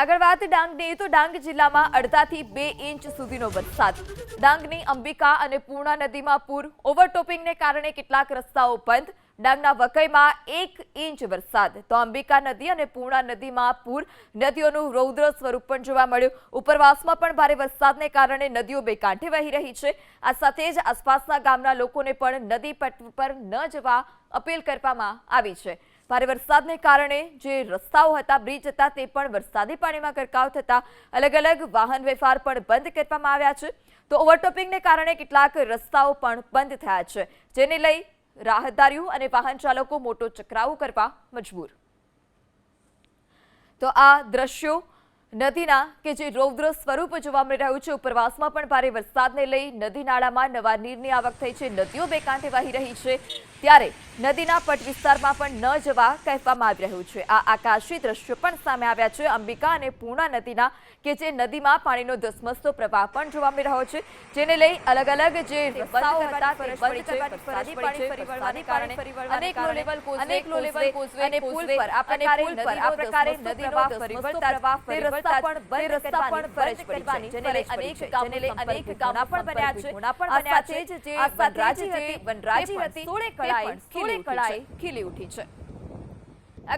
આગળ વાત ડાંગની, તો ડાંગ જિલ્લામાં અડધાથી બે ઇંચ સુધીનો વરસાદ. ડાંગની અંબિકા અને પૂર્ણા નદીમાં પૂર ઓવરટોપિંગને કારણે કેટલાક રસ્તાઓ બંધ. ડાંગના વકઈમાં એક ઇંચ વરસાદ. તો અંબિકા નદી અને પૂર્ણા નદીમાં પૂર નદીઓનું રૌદ્ર સ્વરૂપ પણ જોવા મળ્યું. ઉપરવાસમાં પણ ભારે વરસાદને કારણે નદીઓ બે કાંઠે વહી રહી છે. આ સાથે જ આસપાસના ગામના લોકોને પણ નદી પટ પર ન જવા અપીલ કરવામાં આવી છે. ભારે વરસાદને કારણે જે રસ્તાઓ હતા, બ્રિજ હતા, તે પણ વરસાદી પાણીમાં ગરકાવ થતા અલગ અલગ વાહન વ્યવહાર પણ બંધ કરવામાં આવ્યા છે. તો ઓવરટોપિંગને કારણે કેટલાક રસ્તાઓ પણ બંધ થયા છે, જેને લઈ રાહદારીઓ અને વાહન ચાલકો મોટો ચકરાવો કરવા મજબૂર. તો આ દ્રશ્યો નદીના કે જે રૌદ્ર સ્વરૂપ જોવા મળી રહ્યું છે ઉપરવાસમાં પણ ભારે વરસાદને લઈ નદી નાળામાં નવા નીરની આવક થઈ છે નદીઓ બે કાંઠે વહી રહી છે. ત્યારે નદીના પટ વિસ્તારમાં પણ ન જવા કહેવામાં આવી રહ્યું છે. આ આકાશી દ્રશ્યો પણ સામે આવ્યા છે. અંબિકા અને પૂર્ણા નદીના કે જે નદીમાં પાણીનો ધસમસતો પ્રવાહ પણ જોવા મળી રહ્યો છે જેને લઈ અલગ અલગ જે રસ્તાઓ હતા તે બંધ કરવાની ફરજ પડી છે વરસાદને કારણે અનેક લો લેવલ કોઝવે અનેક લો લેવલ કોઝવે અને પુલ પર આ પ્રકારે પર આ પ્રકારે નદીનો પરિવર્તન પ્રવાહ તે રસ્તા પણ બંધ રસ્તા પણ ફરજ પડી જેને લઈ અનેક લઈ અનેક ગામો પણ બન્યા છે. ગુના પણ બન્યા છે જે વનરાજી હતી વનરાજી હતી સોળે કળાએ સોળે કળાએ ખીલી ઉઠી છે.